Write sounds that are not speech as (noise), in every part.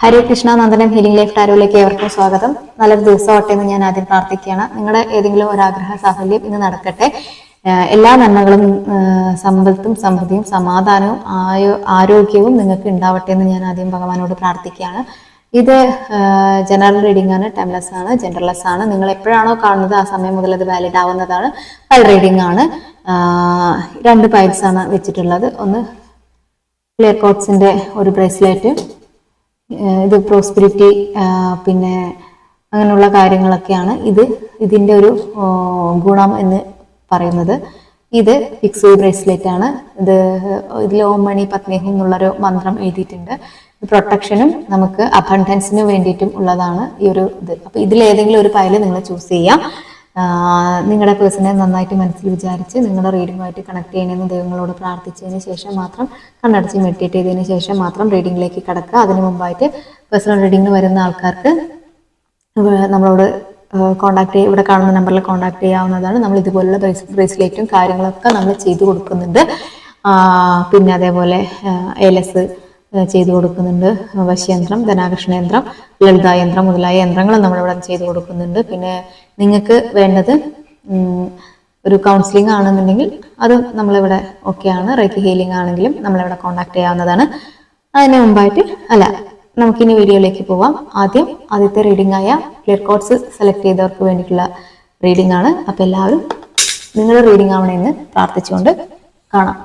ഹരേ Krishna Nandanam healing life ടാരോയിലേക്ക് ഏവർക്കും സ്വാഗതം. നല്ലൊരു ദിവസമാവട്ടെ എന്ന് ഞാൻ ആദ്യം പ്രാർത്ഥിക്കുകയാണ്. നിങ്ങളുടെ ഏതെങ്കിലും ഒരു ആഗ്രഹ സാഫല്യം ഇന്ന് നടക്കട്ടെ. എല്ലാ നന്മകളും സമ്പത്തും സമൃദ്ധിയും സമാധാനവും ആയോ ആരോഗ്യവും നിങ്ങൾക്ക് ഉണ്ടാവട്ടെ എന്ന് ഞാൻ ആദ്യം ഭഗവാനോട് പ്രാർത്ഥിക്കുകയാണ്. ഇത് ജനറൽ റീഡിംഗ് ആണ് ടൈംലെസ് ആണ് ജനറൽലെസ് ആണ്. നിങ്ങൾ എപ്പോഴാണോ കാണുന്നത് ആ സമയം മുതൽ അത് വാലിഡ് ആവുന്നതാണ്. പല റീഡിംഗ് ആണ്. രണ്ട് പൈപ്സ് ആണ് വെച്ചിട്ടുള്ളത്. ഒന്ന് ക്ലിയർ കോട്ട്സിന്റെ ഒരു ബ്രേസ്ലെറ്റ് ഇത് പ്രോസ്പിരിറ്റി പിന്നെ അങ്ങനെയുള്ള കാര്യങ്ങളൊക്കെയാണ് ഇത് ഇതിന്റെ ഒരു ഗുണം എന്ന് പറയുന്നത്. ഇത് ഫിക്സ് ബ്രേസ്ലെറ്റ് ആണ്. ഇത് ഇതിൽ ഓം മണി പത്മേഹം എന്നുള്ളൊരു മന്ത്രം എഴുതിയിട്ടുണ്ട്. പ്രൊട്ടക്ഷനും നമുക്ക് അബണ്ടൻസിനും വേണ്ടിയിട്ടും ഉള്ളതാണ് ഈ ഒരു ഇത്. അപ്പൊ ഇതിലേതെങ്കിലും ഒരു പയൽ നിങ്ങൾ ചൂസ് ചെയ്യാം. നിങ്ങളുടെ പേഴ്സണെ നന്നായിട്ട് മനസ്സിൽ വിചാരിച്ച് നിങ്ങളുടെ റീഡിങ്ങുമായിട്ട് കണക്ട് ചെയ്യണമെന്ന് ദൈവങ്ങളോട് പ്രാർത്ഥിച്ചതിന് ശേഷം മാത്രം കണ്ണടച്ച് മെഡിറ്റേറ്റ് ചെയ്തതിന് ശേഷം മാത്രം റീഡിങ്ങിലേക്ക് കടക്കുക. അതിന് മുമ്പായിട്ട് പേഴ്സണൽ റീഡിങ്ങിന് വരുന്ന ആൾക്കാർക്ക് നമ്മളോട് കോണ്ടാക്ട് ചെയ്യുക ഇവിടെ കാണുന്ന നമ്പറിൽ കോണ്ടാക്ട് ചെയ്യാവുന്നതാണ്. നമ്മൾ ഇതുപോലുള്ള ബ്രേസ്ലെറ്റും കാര്യങ്ങളൊക്കെ നമ്മൾ ചെയ്തു കൊടുക്കുന്നുണ്ട്. പിന്നെ അതേപോലെ എലസ് ചെയ്തു കൊടുക്കുന്നുണ്ട്. വശ്യന്ത്രം ധനാകർഷണ യന്ത്രം ലളിതാ യന്ത്രം മുതലായ യന്ത്രങ്ങൾ നമ്മളിവിടെ ചെയ്തു കൊടുക്കുന്നുണ്ട്. പിന്നെ നിങ്ങൾക്ക് വേണ്ടത് ഒരു കൗൺസിലിംഗ് ആണെന്നുണ്ടെങ്കിൽ അത് നമ്മളിവിടെ ഓക്കെയാണ് റേക്കി ഹീലിംഗ് ആണെങ്കിലും നമ്മളിവിടെ കോണ്ടാക്ട് ചെയ്യാവുന്നതാണ്. അതിന് മുമ്പായിട്ട് അല്ല നമുക്കിനി വീഡിയോയിലേക്ക് പോവാം. ആദ്യം ആദ്യത്തെ റീഡിംഗ് ആയ ക്ലിയർ കോഡ്സ് സെലക്ട് ചെയ്തവർക്ക് വേണ്ടിയിട്ടുള്ള റീഡിംഗ് ആണ്. അപ്പോൾ എല്ലാവരും നിങ്ങൾ റീഡിംഗ് ആവണമെന്ന് പ്രാർത്ഥിച്ചുകൊണ്ട് കാണാം.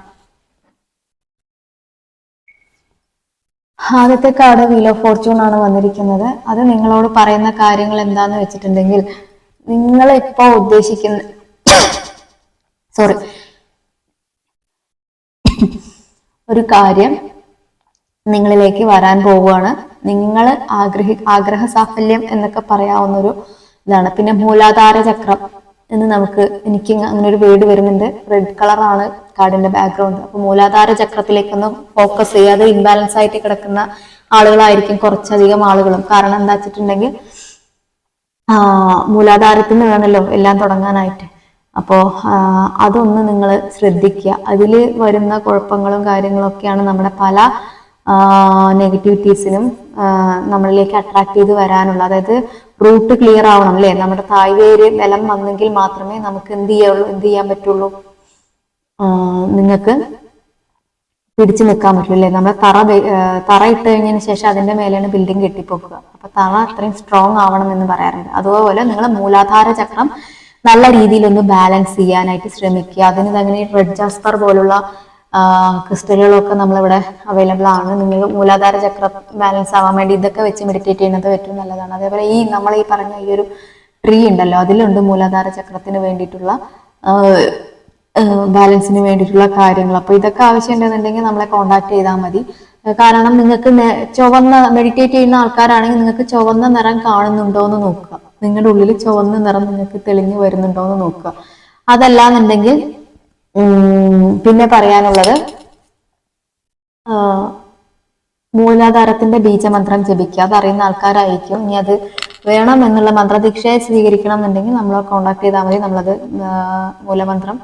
ആദ്യത്തെ കാർഡ് വീൽ ഓഫ് ഫോർച്യൂൺ ആണ് വന്നിരിക്കുന്നത്. അത് നിങ്ങളോട് പറയുന്ന കാര്യങ്ങൾ എന്താന്ന് വെച്ചിട്ടുണ്ടെങ്കിൽ നിങ്ങൾ ഇപ്പോൾ ഉദ്ദേശിക്കുന്ന (coughs) സോറി (coughs) ഒരു കാര്യം നിങ്ങളിലേക്ക് വരാൻ പോവുകയാണ്. നിങ്ങൾ ആഗ്രഹി ആഗ്രഹ സാഫല്യം എന്നൊക്കെ പറയാവുന്ന ഒരു ഇതാണ്. പിന്നെ മൂലാധാര ചക്രം. എന്ന് നമുക്ക് എനിക്ക് അങ്ങനെ ഒരു വേർഡ് വരുന്നുണ്ട് റെഡ് കളറാണ് കാർഡിന്റെ ബാക്ക്ഗ്രൗണ്ട് അപ്പൊ മൂലാധാര ചക്രത്തിലേക്കൊന്നും ഫോക്കസ് ചെയ്യാതെ ഇംബാലൻസ് ആയിട്ട് കിടക്കുന്ന ആളുകളായിരിക്കും കുറച്ചധികം ആളുകളും. കാരണം എന്താ വെച്ചിട്ടുണ്ടെങ്കിൽ മൂലാധാരത്തിൽ നിന്ന് വേണമല്ലോ എല്ലാം തുടങ്ങാനായിട്ട്. അപ്പോ അതൊന്ന് നിങ്ങൾ ശ്രദ്ധിക്കുക. അതിൽ വരുന്ന കുഴപ്പങ്ങളും കാര്യങ്ങളും ഒക്കെയാണ് നമ്മുടെ പല നെഗറ്റിവിറ്റീസിനും നമ്മളിലേക്ക് അട്രാക്ട് ചെയ്ത് വരാനുള്ള അതായത് റൂട്ട് ക്ലിയർ ആവണം അല്ലേ? നമ്മുടെ തായ്വേര് ബലം വന്നെങ്കിൽ മാത്രമേ നമുക്ക് എന്ത് ചെയ്യുള്ളൂ എന്ത് ചെയ്യാൻ പറ്റുള്ളൂ? നിങ്ങൾക്ക് പിടിച്ചു നിൽക്കാൻ പറ്റില്ല അല്ലേ? നമ്മുടെ തറ തറ ഇട്ട് കഴിഞ്ഞതിന് ശേഷം അതിന്റെ മേലെയാണ് ബിൽഡിംഗ് കെട്ടിപ്പോക്കുക. അപ്പൊ തറ അത്രയും സ്ട്രോങ് ആവണം എന്ന് പറയാറുണ്ട്. അതുപോലെ നിങ്ങൾ മൂലാധാര ചക്രം നല്ല രീതിയിൽ ഒന്ന് ബാലൻസ് ചെയ്യാനായിട്ട് ശ്രമിക്കുക. അതിന് തന്നെ റെഡ് ജാസ്പർ പോലുള്ള ക്രിസ്റ്റലുകളൊക്കെ നമ്മളിവിടെ അവൈലബിൾ ആണ്. നിങ്ങൾ മൂലാധാര ചക്രം ബാലൻസ് ആവാൻ വേണ്ടി ഇതൊക്കെ വെച്ച് മെഡിറ്റേറ്റ് ചെയ്യുന്നത് ഏറ്റവും നല്ലതാണ്. അതേപോലെ ഈ നമ്മൾ ഈ പറഞ്ഞ ഈ ഒരു ട്രീ ഉണ്ടല്ലോ അതിലുണ്ട് മൂലാധാര ചക്രത്തിന് വേണ്ടിയിട്ടുള്ള ബാലൻസിന് വേണ്ടിയിട്ടുള്ള കാര്യങ്ങൾ. അപ്പോൾ ഇതൊക്കെ ആവശ്യമുണ്ടെന്നുണ്ടെങ്കിൽ നമ്മളെ കോണ്ടാക്ട് ചെയ്താൽ മതി. കാരണം നിങ്ങൾക്ക് ചുവന്ന മെഡിറ്റേറ്റ് ചെയ്യുന്ന ആൾക്കാരാണെങ്കിൽ നിങ്ങൾക്ക് ചുവന്ന നിറം കാണുന്നുണ്ടോ എന്ന് നോക്കുക. നിങ്ങളുടെ ഉള്ളിൽ ചുവന്ന നിറം നിങ്ങൾക്ക് തെളിഞ്ഞു വരുന്നുണ്ടോ എന്ന് നോക്കുക. അതല്ലാന്നുണ്ടെങ്കിൽ പിന്നെ പറയാനുള്ളത് മൂലാധാരത്തിന്റെ ബീജമന്ത്രം ജപിക്കുക. അതറിയുന്ന ആൾക്കാരായിരിക്കും. ഇനി അത് വേണം എന്നുള്ള മന്ത്രദീക്ഷയെ സ്വീകരിക്കണം എന്നുണ്ടെങ്കിൽ നമ്മളെ കോണ്ടാക്ട് ചെയ്താൽ മതി. നമ്മളത് മൂലമന്ത്രം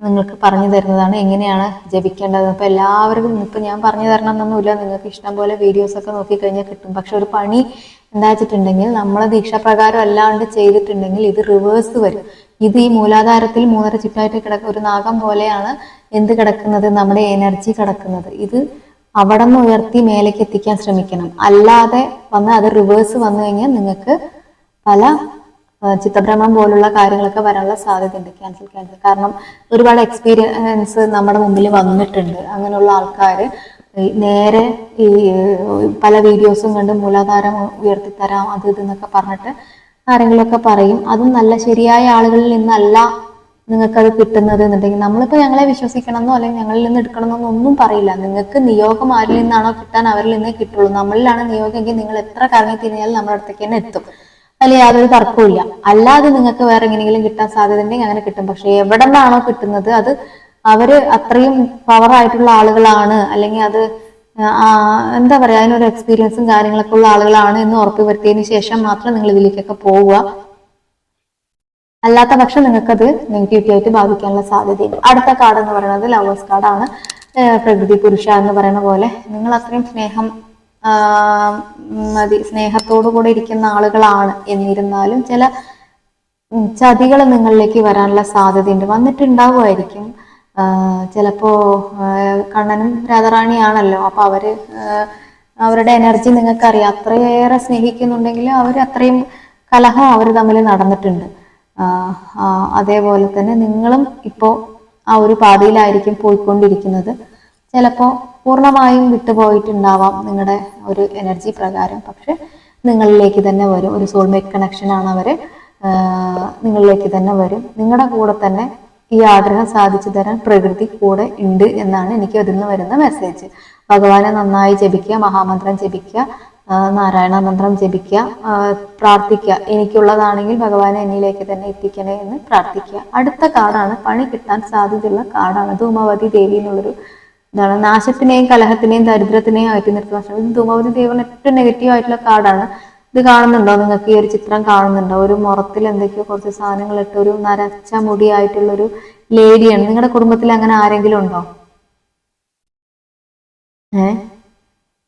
നിങ്ങൾക്ക് പറഞ്ഞു തരുന്നതാണ്. എങ്ങനെയാണ് ജപിക്കേണ്ടത്? അപ്പൊ എല്ലാവർക്കും ഇപ്പൊ ഞാൻ പറഞ്ഞു തരണം എന്നൊന്നുമില്ല നിങ്ങൾക്ക് ഇഷ്ടം പോലെ വീഡിയോസ് ഒക്കെ നോക്കിക്കഴിഞ്ഞാൽ കിട്ടും. പക്ഷെ ഒരു പണി എന്താ വെച്ചിട്ടുണ്ടെങ്കിൽ നമ്മളെ ദീക്ഷാപ്രകാരം അല്ലാണ്ട് ചെയ്തിട്ടുണ്ടെങ്കിൽ ഇത് റിവേഴ്സ് വരും. ഇത് ഈ മൂലാധാരത്തിൽ മൂന്നര ചുറ്റായിട്ട് കിടക്കുന്ന ഒരു നാഗം പോലെയാണ് എന്ത് കിടക്കുന്നത്? നമ്മുടെ എനർജി കിടക്കുന്നത്. ഇത് അവിടെ നിന്ന് ഉയർത്തി മേലേക്ക് എത്തിക്കാൻ ശ്രമിക്കണം. അല്ലാതെ വന്ന് അത് റിവേഴ്സ് വന്നു കഴിഞ്ഞാൽ നിങ്ങൾക്ക് പല ചിത്തഭ്രമം പോലുള്ള കാര്യങ്ങളൊക്കെ വരാനുള്ള സാധ്യതയുണ്ട്. ക്യാൻസൽ ക്യാൻസൽ കാരണം ഒരുപാട് എക്സ്പീരിയൻസ് നമ്മുടെ മുമ്പിൽ വന്നിട്ടുണ്ട്. അങ്ങനെയുള്ള ആൾക്കാർ നേരെ ഈ പല വീഡിയോസും കണ്ട് മൂലാധാരം ഉയർത്തിത്തരാം അത് ഇത് എന്നൊക്കെ പറഞ്ഞിട്ട് ആരെങ്കിലുമൊക്കെ പറയും. അതും നല്ല ശരിയായ ആളുകളിൽ നിന്നല്ല നിങ്ങൾക്കത് കിട്ടുന്നത് എന്നുണ്ടെങ്കിൽ നമ്മളിപ്പോൾ ഞങ്ങളെ വിശ്വസിക്കണമെന്നോ അല്ലെങ്കിൽ ഞങ്ങളിൽ നിന്ന് എടുക്കണമെന്നോ ഒന്നും പറയില്ല. നിങ്ങൾക്ക് നിയോഗം ആരിൽ നിന്നാണോ കിട്ടാൻ അവരിൽ നിന്നേ കിട്ടുള്ളൂ. നമ്മളിലാണ് നിയോഗമെങ്കിൽ നിങ്ങൾ എത്ര കറങ്ങി തിരിഞ്ഞാലും നമ്മുടെ അടുത്തേക്ക് തന്നെ എത്തും. അതിൽ യാതൊരു തർക്കവും അല്ലാതെ നിങ്ങൾക്ക് വേറെ എങ്ങനെയെങ്കിലും കിട്ടാൻ സാധ്യത ഉണ്ടെങ്കിൽ അങ്ങനെ കിട്ടും. പക്ഷെ എവിടെ നിന്നാണോ കിട്ടുന്നത് അത് അവർ അത്രയും പവർ ആയിട്ടുള്ള ആളുകളാണ് അല്ലെങ്കിൽ അത് എന്താ പറയാ അതിനൊരു എക്സ്പീരിയൻസും കാര്യങ്ങളൊക്കെ ഉള്ള ആളുകളാണ് എന്ന് ഉറപ്പ് വരുത്തിയതിന് ശേഷം മാത്രം നിങ്ങൾ ഇതിലേക്കൊക്കെ പോവുക. അല്ലാത്ത പക്ഷം നിങ്ങൾക്കത് നെഗറ്റിവിറ്റി ആയിട്ട് ബാധിക്കാനുള്ള സാധ്യതയുണ്ട്. അടുത്ത കാർഡ് എന്ന് പറയുന്നത് ലവേഴ്സ് കാർഡാണ് പ്രകൃതി പുരുഷ എന്ന് പറയുന്ന പോലെ നിങ്ങൾ അത്രയും സ്നേഹം മതി സ്നേഹത്തോടു കൂടെ ഇരിക്കുന്ന ആളുകളാണ് എന്നിരുന്നാലും ചില ചതികൾ നിങ്ങളിലേക്ക് വരാനുള്ള സാധ്യതയുണ്ട്. വന്നിട്ടുണ്ടാവുമായിരിക്കും. ചിലപ്പോ കണ്ണനും രാധാറാണിയാണല്ലോ. അപ്പൊ അവർ അവരുടെ എനർജി നിങ്ങൾക്കറിയാം. അത്രയേറെ സ്നേഹിക്കുന്നുണ്ടെങ്കിൽ അവർ അത്രയും കലഹം അവർ തമ്മിൽ നടന്നിട്ടുണ്ട്. അതേപോലെ തന്നെ നിങ്ങളും ഇപ്പോൾ ആ ഒരു പാതയിലായിരിക്കും പോയിക്കൊണ്ടിരിക്കുന്നത്. ചിലപ്പോൾ പൂർണമായും വിട്ടുപോയിട്ടുണ്ടാവാം നിങ്ങളുടെ ഒരു എനർജി പ്രകാരം. പക്ഷെ നിങ്ങളിലേക്ക് തന്നെ വരും. ഒരു സോൾമേറ്റ് കണക്ഷനാണ് അവർ നിങ്ങളിലേക്ക് തന്നെ വരും. നിങ്ങളുടെ കൂടെ തന്നെ ഈ ആഗ്രഹം സാധിച്ചു തരാൻ പ്രകൃതി കൂടെ ഉണ്ട് എന്നാണ് എനിക്ക് അതിൽ നിന്ന് വരുന്ന മെസ്സേജ് ഭഗവാനെ നന്നായി ജപിക്കുക മഹാമന്ത്രം ജപിക്കുക നാരായണ മന്ത്രം ജപിക്കുക പ്രാർത്ഥിക്കുക. എനിക്കുള്ളതാണെങ്കിൽ ഭഗവാനെ എന്നിലേക്ക് തന്നെ എത്തിക്കണേ എന്ന് പ്രാർത്ഥിക്കുക. അടുത്ത കാർഡാണ് പണി കിട്ടാൻ സാധ്യതയുള്ള കാർഡാണ്. ധൂമവതി ദേവി എന്നുള്ളൊരു ഇതാണ്. നാശത്തിനെയും കലഹത്തിനെയും ദരിദ്രത്തിനെയും ആയിട്ട് നിർത്തുന്ന ദേവൻ ധൂമവതി ദേവിയുടെ ഏറ്റവും നെഗറ്റീവ് ആയിട്ടുള്ള കാർഡാണ്. ഇത് കാണുന്നുണ്ടോ? നിങ്ങൾക്ക് ഈ ഒരു ചിത്രം കാണുന്നുണ്ടോ? ഒരു മുറത്തിൽ എന്തൊക്കെയോ കുറച്ച് സാധനങ്ങൾ ഇട്ട് ഒരു നരച്ച മുടിയായിട്ടുള്ള ഒരു ലേഡിയാണ് നിങ്ങളുടെ കുടുംബത്തിൽ അങ്ങനെ ആരെങ്കിലും ഉണ്ടോ? ഏ?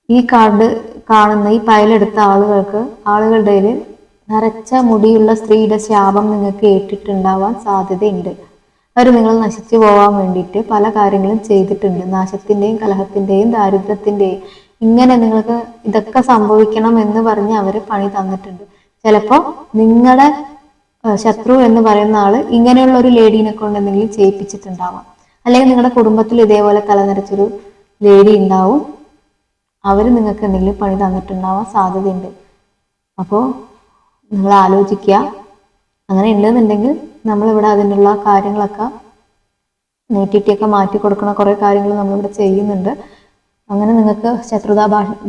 ഈ കാർഡ് കാണുന്ന ഈ പയലെടുത്ത ആളുകൾക്ക് ആളുകളുടെ നരച്ച മുടിയുള്ള സ്ത്രീയുടെ ശാപം നിങ്ങൾക്ക് ഏറ്റിട്ടുണ്ടാവാൻ സാധ്യതയുണ്ട്. അവർ നിങ്ങൾ നശിച്ചു പോകാൻ വേണ്ടിയിട്ട് പല കാര്യങ്ങളും ചെയ്തിട്ടുണ്ട്. നാശത്തിന്റെയും കലഹത്തിന്റെയും ദാരിദ്ര്യത്തിന്റെയും ഇങ്ങനെ നിങ്ങൾക്ക് ഇതൊക്കെ സംഭവിക്കണം എന്ന് പറഞ്ഞ് അവർ പണി തന്നിട്ടുണ്ട്. ചിലപ്പോ നിങ്ങളുടെ ശത്രു എന്ന് പറയുന്ന ആൾ ഇങ്ങനെയുള്ള ഒരു ലേഡീനെ കൊണ്ട് എന്തെങ്കിലും ചെയ്യിപ്പിച്ചിട്ടുണ്ടാവാം. അല്ലെങ്കിൽ നിങ്ങളുടെ കുടുംബത്തിൽ ഇതേപോലെ തലനിറച്ചൊരു ലേഡി ഉണ്ടാവും. അവർ നിങ്ങൾക്ക് എന്തെങ്കിലും പണി തന്നിട്ടുണ്ടാവാൻ സാധ്യതയുണ്ട്. അപ്പോൾ നിങ്ങൾ ആലോചിക്കുക. അങ്ങനെ ഉണ്ടെന്നുണ്ടെങ്കിൽ നമ്മളിവിടെ അതിനുള്ള കാര്യങ്ങളൊക്കെ നീട്ടിയിട്ടൊക്കെ മാറ്റി കൊടുക്കണ കുറേ കാര്യങ്ങൾ നമ്മളിവിടെ ചെയ്യുന്നുണ്ട്. അങ്ങനെ നിങ്ങൾക്ക് ശത്രുതാ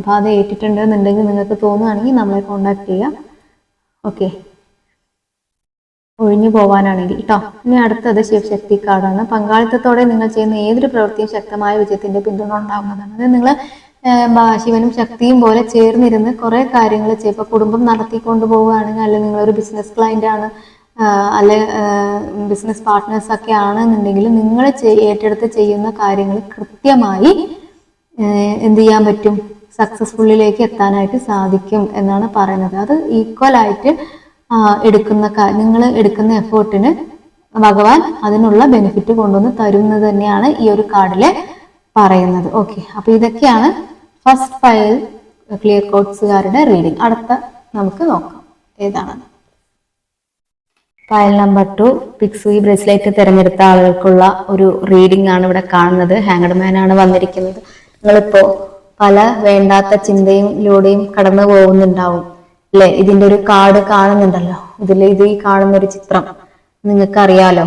ബാധ ഏറ്റിട്ടുണ്ട് എന്നുണ്ടെങ്കിൽ നിങ്ങൾക്ക് തോന്നുകയാണെങ്കിൽ നമ്മളെ കോണ്ടാക്ട് ചെയ്യാം. ഓക്കെ ഒഴിഞ്ഞു പോവാനാണെങ്കിൽ കേട്ടോ ഇനി അടുത്തത് ശിവശക്തി കാർഡാണ്. പങ്കാളിത്തത്തോടെ നിങ്ങൾ ചെയ്യുന്ന ഏതൊരു പ്രവൃത്തിയും ശക്തമായ വിജയത്തിന്റെ പിന്തുണ ഉണ്ടാകുന്നതാണ്. അത് നിങ്ങൾ ശിവനും ശക്തിയും പോലെ ചേർന്നിരുന്ന് കുറെ കാര്യങ്ങൾ ചെയ്യും. ഇപ്പൊ കുടുംബം നടത്തിക്കൊണ്ട് പോവുകയാണെങ്കിൽ അല്ലെങ്കിൽ നിങ്ങളൊരു ബിസിനസ് ക്ലയന്റ് ആണ് അല്ലെ ബിസിനസ് പാർട്ട്നേഴ്സ് ഒക്കെ ആണെന്നുണ്ടെങ്കിൽ നിങ്ങൾ ഏറ്റെടുത്ത് ചെയ്യുന്ന കാര്യങ്ങൾ കൃത്യമായി എന്ത് ചെയ്യാൻ പറ്റും? സക്സസ്ഫുള്ളിലേക്ക് എത്താനായിട്ട് സാധിക്കും എന്നാണ് പറയുന്നത്. അത് ഈക്വൽ ആയിട്ട് എടുക്കുന്ന നിങ്ങൾ എടുക്കുന്ന എഫേർട്ടിന് ഭഗവാൻ അതിനുള്ള ബെനിഫിറ്റ് കൊണ്ടുവന്ന് തരുന്നത് തന്നെയാണ് ഈ ഒരു കാർഡിൽ പറയുന്നത്. ഓക്കെ അപ്പൊ ഇതൊക്കെയാണ് ഫസ്റ്റ് ഫയൽ ക്ലിയർ കോഡ്സുകാരുടെ റീഡിങ് അടുത്ത നമുക്ക് നോക്കാം. ഏതാണ്? ഫയൽ നമ്പർ ടു പിക്സു ഈ ബ്രേസ്ലെറ്റ് തിരഞ്ഞെടുത്ത ആളുകൾക്കുള്ള ഒരു റീഡിംഗ് ആണ് ഇവിടെ കാണുന്നത്. ഹാങ്ങഡ് മാൻ ആണ് വന്നിരിക്കുന്നത്. നിങ്ങളിപ്പോ പല വേണ്ടാത്ത ചിന്തയും ലൂടെയും കടന്നു പോകുന്നുണ്ടാവും അല്ലെ? ഇതിന്റെ ഒരു കാർഡ് കാണുന്നുണ്ടല്ലോ. ഇതിൽ ഇത് ഈ കാണുന്ന ഒരു ചിത്രം നിങ്ങൾക്ക് അറിയാലോ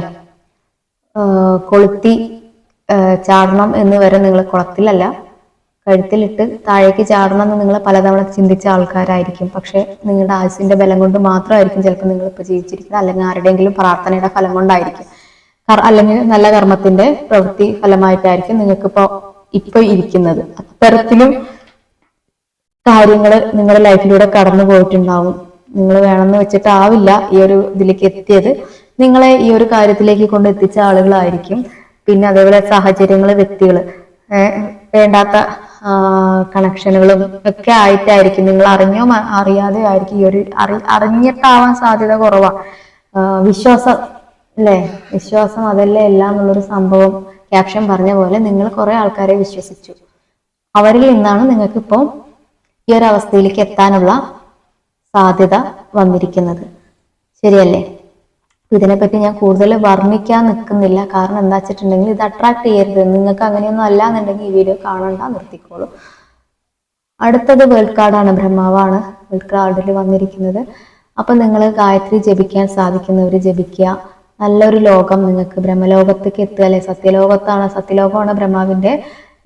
കൊളുത്തി ചാടണം എന്ന് വരെ നിങ്ങൾ കുളത്തിലല്ല കഴുത്തിലിട്ട് താഴേക്ക് ചാടണം എന്ന് നിങ്ങൾ പലതവണ ചിന്തിച്ച ആൾക്കാരായിരിക്കും. പക്ഷെ നിങ്ങളുടെ ആയുസിന്റെ ബലം കൊണ്ട് മാത്രമായിരിക്കും ചിലപ്പോൾ നിങ്ങൾ ഇപ്പൊ ജീവിച്ചിരിക്കുന്നത്. അല്ലെങ്കിൽ ആരുടെയെങ്കിലും പ്രാർത്ഥനയുടെ ഫലം കൊണ്ടായിരിക്കും. അല്ലെങ്കിൽ നല്ല കർമ്മത്തിന്റെ പ്രവൃത്തി ഫലമായിട്ടായിരിക്കും നിങ്ങൾക്ക് ഇപ്പോ ഇപ്പൊ ഇരിക്കുന്നത്. അത്തരത്തിലും കാര്യങ്ങൾ നിങ്ങളുടെ ലൈഫിലൂടെ കടന്നു പോയിട്ടുണ്ടാവും. നിങ്ങൾ വേണമെന്ന് വെച്ചിട്ടാവില്ല ഈ ഒരു ഇതിലേക്ക് എത്തിയത്. നിങ്ങളെ ഈ ഒരു കാര്യത്തിലേക്ക് കൊണ്ട് എത്തിച്ച ആളുകളായിരിക്കും. പിന്നെ അതേപോലെ സാഹചര്യങ്ങൾ വ്യക്തികൾ വേണ്ടാത്ത കണക്ഷനുകളും ഒക്കെ ആയിട്ടായിരിക്കും. നിങ്ങൾ അറിഞ്ഞോ അറിയാതെ ആയിരിക്കും ഈ ഒരു അറി അറിഞ്ഞിട്ടാവാൻ സാധ്യത കുറവാ. വിശ്വാസം അല്ലേ? വിശ്വാസം അതല്ലേ എല്ലാം എന്നുള്ളൊരു സംഭവം ക്യാപ്ഷൻ പറഞ്ഞ പോലെ നിങ്ങൾ കുറെ ആൾക്കാരെ വിശ്വസിച്ചു. അവരിൽ നിന്നാണ് നിങ്ങൾക്ക് ഇപ്പോൾ ഈ ഒരു അവസ്ഥയിലേക്ക് എത്താനുള്ള സാധ്യത വന്നിരിക്കുന്നത്. ശരിയല്ലേ? ഇതിനെപ്പറ്റി ഞാൻ കൂടുതൽ വർണിക്കാൻ നിൽക്കുന്നില്ല. കാരണം എന്താ വെച്ചിട്ടുണ്ടെങ്കിൽ ഇത് അട്രാക്ട് ചെയ്യരുത്. നിങ്ങൾക്ക് അങ്ങനെയൊന്നും അല്ല എന്നുണ്ടെങ്കിൽ ഈ വീഡിയോ കാണണ്ട നിർത്തിക്കോളൂ. അടുത്തത് വേൾഡ് കാർഡാണ് ബ്രഹ്മാവാണ് വേൾഡ് കാർഡിൽ വന്നിരിക്കുന്നത്. അപ്പൊ നിങ്ങൾ ഗായത്രി ജപിക്കാൻ സാധിക്കുന്നവർ ജപിക്കുക. നല്ലൊരു ലോകം നിങ്ങൾക്ക് ബ്രഹ്മലോകത്തേക്ക് എത്തുക അല്ലെ? സത്യലോകത്താണ് സത്യലോകമാണ് ബ്രഹ്മാവിന്റെ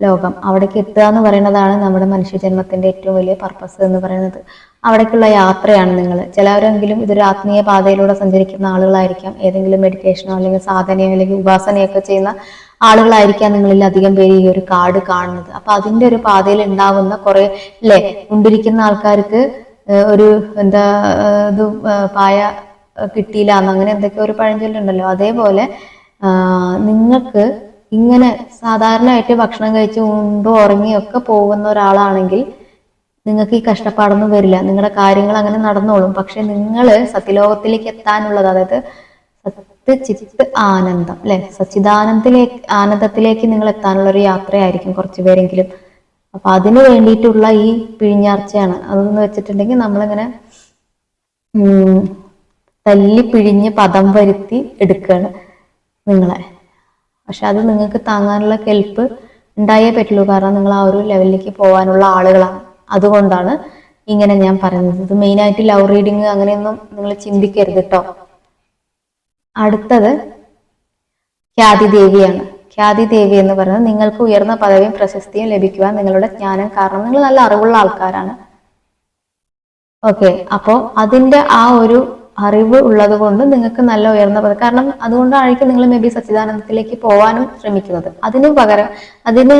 ലോകം. അവിടേക്ക് എത്തുക എന്ന് പറയുന്നതാണ് നമ്മുടെ മനുഷ്യജന്മത്തിന്റെ ഏറ്റവും വലിയ പർപ്പസ് എന്ന് പറയുന്നത്. അവിടേക്കുള്ള യാത്രയാണ് നിങ്ങൾ. ചിലവരെങ്കിലും ഇതൊരു ആത്മീയ പാതയിലൂടെ സഞ്ചരിക്കുന്ന ആളുകളായിരിക്കാം. ഏതെങ്കിലും മെഡിറ്റേഷനോ അല്ലെങ്കിൽ സാധനയോ അല്ലെങ്കിൽ ഉപാസനയൊക്കെ ചെയ്യുന്ന ആളുകളായിരിക്കാം നിങ്ങളിൽ അധികം പേര് ഈ ഒരു കാർഡ് കാണുന്നത്. അപ്പൊ അതിന്റെ ഒരു പാതയിൽ ഉണ്ടാവുന്ന കുറെ അല്ലെ? മുണ്ടിരിക്കുന്ന ആൾക്കാർക്ക് ഒരു എന്താ ഇത് പായ കിട്ടിയില്ല എന്ന് അങ്ങനെ എന്തൊക്കെ ഒരു പഴഞ്ചൊല്ലുണ്ടല്ലോ. അതേപോലെ നിങ്ങൾക്ക് ഇങ്ങനെ സാധാരണയായിട്ട് ഭക്ഷണം കഴിച്ച് ഉണ്ടോ ഉറങ്ങിയൊക്കെ പോകുന്ന ഒരാളാണെങ്കിൽ നിങ്ങൾക്ക് ഈ കഷ്ടപ്പാടൊന്നും വരില്ല. നിങ്ങളുടെ കാര്യങ്ങൾ അങ്ങനെ നടന്നോളും. പക്ഷെ നിങ്ങൾ സത്യലോകത്തിലേക്ക് എത്താനുള്ളത് അതായത് സത്ത് ചിത്ത് ആനന്ദം അല്ലെ? സച്ചിദാനന്ദത്തിലേക്ക് ആനന്ദത്തിലേക്ക് നിങ്ങൾ എത്താനുള്ള ഒരു യാത്രയായിരിക്കും കുറച്ചു പേരെങ്കിലും. അപ്പൊ അതിനു വേണ്ടിയിട്ടുള്ള ഈ പിഴിഞ്ഞാർച്ചയാണ്. അതെന്ന് വെച്ചിട്ടുണ്ടെങ്കിൽ നമ്മളിങ്ങനെ തല്ലി പിഴിഞ്ഞ് പദം വരുത്തി എടുക്കുകയാണ് നിങ്ങളെ. പക്ഷെ അത് നിങ്ങൾക്ക് താങ്ങാനുള്ള കെൽപ്പ് ഉണ്ടായേ പറ്റുള്ളൂ. കാരണം നിങ്ങൾ ആ ഒരു ലെവലിലേക്ക് പോകാനുള്ള ആളുകളാണ്. അതുകൊണ്ടാണ് ഇങ്ങനെ ഞാൻ പറയുന്നത്. ഇത് മെയിനായിട്ട് ലവ് റീഡിങ് അങ്ങനെയൊന്നും നിങ്ങൾ ചിന്തിക്കരുത് കേട്ടോ അടുത്തത് ഖ്യാതി ദേവിയാണ്. ഖ്യാതി ദേവി എന്ന് പറയുന്നത് നിങ്ങൾക്ക് ഉയർന്ന പദവിയും പ്രശസ്തിയും ലഭിക്കുവാൻ നിങ്ങളുടെ ജ്ഞാനം കാരണം നിങ്ങൾ നല്ല അറിവുള്ള ആൾക്കാരാണ്. ഓക്കെ. അപ്പോ അതിന്റെ ആ ഒരു അറിവ് ഉള്ളത് കൊണ്ട് നിങ്ങൾക്ക് നല്ല ഉയർന്ന പദവി കാരണം അതുകൊണ്ടായിരിക്കും നിങ്ങൾ മേ ബി സച്ചിദാനന്ദത്തിലേക്ക് പോകാനും ശ്രമിക്കുന്നത്. അതിന് പകരം അതിന്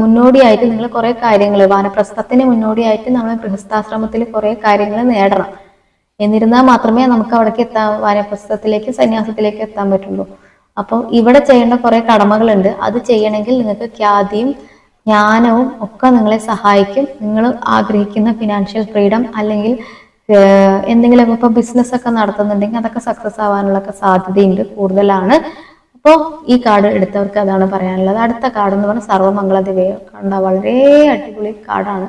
മുന്നോടിയായിട്ട് നിങ്ങൾ കുറെ കാര്യങ്ങൾ വാനപ്രസ്ഥത്തിന് മുന്നോടിയായിട്ട് നമ്മൾ ഗൃഹസ്ഥാശ്രമത്തിൽ കുറെ കാര്യങ്ങൾ നേടണം. എന്നിരുന്നാൽ മാത്രമേ നമുക്ക് അവിടേക്ക് എത്താൻ വാനപ്രസ്ഥത്തിലേക്ക് സന്യാസത്തിലേക്ക് എത്താൻ പറ്റുള്ളൂ. അപ്പോൾ ഇവിടെ ചെയ്യേണ്ട കുറെ കടമകളുണ്ട്. അത് ചെയ്യണമെങ്കിൽ നിങ്ങൾക്ക് ഖ്യാതിയും ജ്ഞാനവും ഒക്കെ നിങ്ങളെ സഹായിക്കും. നിങ്ങൾ ആഗ്രഹിക്കുന്ന ഫിനാൻഷ്യൽ ഫ്രീഡം അല്ലെങ്കിൽ എന്തെങ്കിലും ഇപ്പൊ ബിസിനസ് ഒക്കെ നടത്തുന്നുണ്ടെങ്കിൽ അതൊക്കെ സക്സസ് ആവാനുള്ള സാധ്യതയുണ്ട് കൂടുതലാണ്. അപ്പോൾ ഈ കാർഡ് എടുത്തവർക്ക് അതാണ് പറയാനുള്ളത്. അടുത്ത കാർഡ് എന്ന് പറഞ്ഞാൽ സർവമംഗള ദിവ്യ കണ്ട വളരെ അടിപൊളി കാർഡാണ്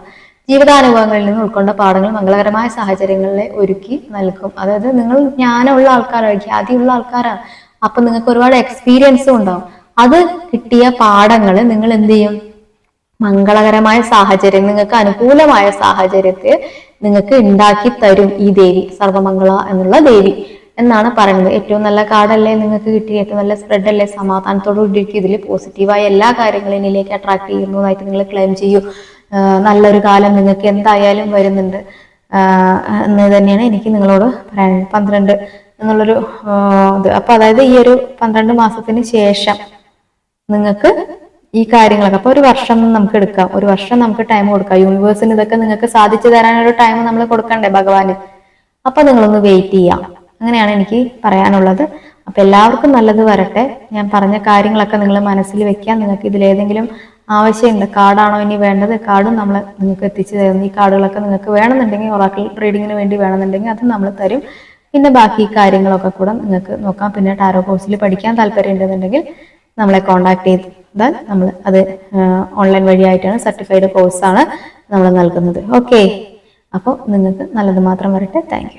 ജീവിതാനുഭവങ്ങളിൽ നിന്ന് ഉൾക്കൊണ്ട പാഠങ്ങൾ മംഗളകരമായ സാഹചര്യങ്ങളെ ഒരുക്കി നൽകും. അതായത് നിങ്ങൾ ജ്ഞാനമുള്ള ആൾക്കാരാണ് ഖ്യാതിയുള്ള ആൾക്കാരാണ്. അപ്പൊ നിങ്ങൾക്ക് ഒരുപാട് എക്സ്പീരിയൻസും ഉണ്ടാവും. അത് കിട്ടിയ പാഠങ്ങൾ നിങ്ങൾ എന്ത് ചെയ്യും? മംഗളകരമായ സാഹചര്യം നിങ്ങൾക്ക് അനുകൂലമായ സാഹചര്യത്തെ നിങ്ങൾക്ക് ഉണ്ടാക്കി തരും ഈ ദേവി സർവമംഗള എന്നുള്ള ദേവി എന്നാണ് പറയുന്നത്. ഏറ്റവും നല്ല കാർഡല്ലേ നിങ്ങൾക്ക് കിട്ടി ഏറ്റവും നല്ല സ്പ്രെഡ് അല്ലേ സമാധാനത്തോടു കൂടി ഇതിൽ പോസിറ്റീവായ എല്ലാ കാര്യങ്ങളും ഇതിലേക്ക് അട്രാക്ട് ചെയ്യുന്നതായിട്ട് നിങ്ങൾ ക്ലെയിം ചെയ്യൂ. നല്ലൊരു കാലം നിങ്ങൾക്ക് എന്തായാലും വരുന്നുണ്ട്. എന്ന് തന്നെയാണ് എനിക്ക് നിങ്ങളോട് പറയാനുള്ളത് പന്ത്രണ്ട് എന്നുള്ളൊരു ഇത്. അപ്പൊ അതായത് ഈ ഒരു പന്ത്രണ്ട് മാസത്തിന് ശേഷം നിങ്ങൾക്ക് ഈ കാര്യങ്ങളൊക്കെ. അപ്പൊ ഒരു വർഷം നമുക്ക് എടുക്കാം. ഒരു വർഷം നമുക്ക് ടൈം കൊടുക്കാം. യൂണിവേഴ്സിന് ഇതൊക്കെ നിങ്ങൾക്ക് സാധിച്ചു തരാനൊരു ടൈം നമ്മൾ കൊടുക്കണ്ടേ ഭഗവാന്? അപ്പൊ നിങ്ങളൊന്ന് വെയിറ്റ് ചെയ്യാം. അങ്ങനെയാണ് എനിക്ക് പറയാനുള്ളത്. അപ്പൊ എല്ലാവർക്കും നല്ലത് വരട്ടെ. ഞാൻ പറഞ്ഞ കാര്യങ്ങളൊക്കെ നിങ്ങൾ മനസ്സിൽ വെക്കാം നിങ്ങൾക്ക് ഇതിലേതെങ്കിലും ആവശ്യമുണ്ട് കാർഡാണോ ഇനി വേണ്ടത്? കാർഡും നമ്മൾ നിങ്ങൾക്ക് എത്തിച്ചു തരുന്നു. ഈ കാർഡുകളൊക്കെ നിങ്ങൾക്ക് വേണമെന്നുണ്ടെങ്കിൽ ഒറാക്കിൾ റീഡിങ്ങിന് വേണ്ടി വേണമെന്നുണ്ടെങ്കിൽ അത് നമ്മൾ തരും. പിന്നെ ബാക്കി കാര്യങ്ങളൊക്കെ കൂടെ നിങ്ങൾക്ക് നോക്കാം. പിന്നെ ടാരോ കോഴ്സിൽ പഠിക്കാൻ താല്പര്യം ഉണ്ടെന്നുണ്ടെങ്കിൽ നമ്മളെ കോൺടാക്ട് ചെയ്താൽ നമ്മൾ അത് ഓൺലൈൻ വഴിയായിട്ടാണ് സർട്ടിഫൈഡ് കോഴ്സാണ് നമ്മൾ നൽകുന്നത്. ഓക്കെ അപ്പോൾ നിങ്ങൾക്ക് നല്ലത് മാത്രം വരട്ടെ. താങ്ക്